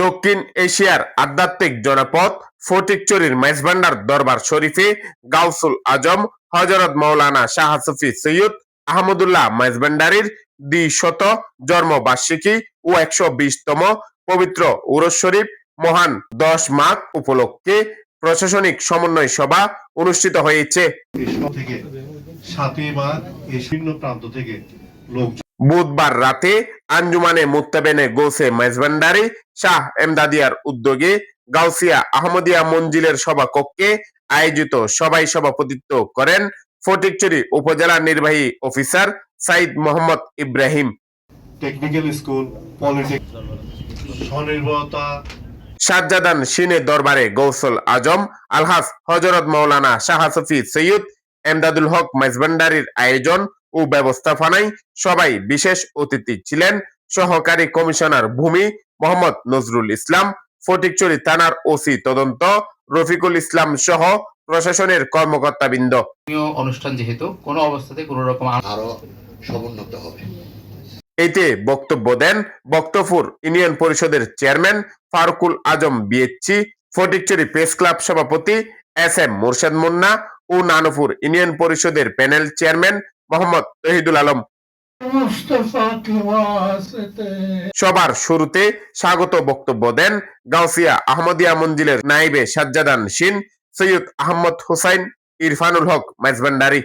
দক্ষিণ এশিয়ার আধ্যাত্মিক জনপদ ফটিকচুরির মেজবান্ডার দরবার শরীফে গাউসুল আজম হজরত মৌলানা শাহ সুফি সৈয়দ আহমদুল্লাহ মেজবান্ডারির দ্বিশত জন্মবার্ষিকী ও একশো বিশতম পবিত্র উরস শরীফ মহান দশ মাঘ উপলক্ষে প্রশাসনিক সমন্বয় সভা অনুষ্ঠিত হয়েছে। থেকে প্রান্ত থেকে বুধবার রাতে আঞ্জুমানে মুত্তাবেনে গোসে মেজবান্ডারি শাহ এমদাদিয়ার উদ্যোগে গাউসিয়া আহমদিয়া মঞ্জিলের সভাকক্ষে আয়োজিত সভায় সভাপতিত্ব করেন ফটিকচুরি উপজেলা নির্বাহী officer Saeed Mohammad Ibrahim. Technical school স্বনির্ভরতা। শাহজাদান সিনে দরবারে গৌসল আজম আলহাস হজরত মৌলানা শাহ সফি সৈয়দ এমদাদুল হক মেজবান্ডারির আয়োজন ও ব্যবস্থাপনায় সবাই বিশেষ অতিথি ছিলেন। সহকারী কমিশনার ভূমি মোহাম্মদ নজরুল ইসলাম ফটিকচুরি থানার ওসি তদন্ত রফিকুল ইসলাম সহ প্রশাসনের কর্মকর্তাবৃন্দ। অনুষ্ঠান যেহেতু কোনো অবস্থাতে কোনো রকম আরও সমুন্নত হবে। এতে বক্তব্য দেন বক্তপুর ইউনিয়ন পরিষদের chairman Farukul Azam BHC Fatikchhari press club সভাপতি এস এম মোরশেদ মুন্না ও নানুপুর ইউনিয়ন পরিষদের প্যানেল চেয়ারম্যান মোহাম্মদ তহিদুল আলম। সবার শুরুতে স্বাগত বক্তব্য দেন গাউসিয়া আহমদিয়া মঞ্জিলের নাইবে সাজ্জাদান শিন সৈয়দ আহমদ হুসাইন ইরফানুল হক মেজবান্ডারি।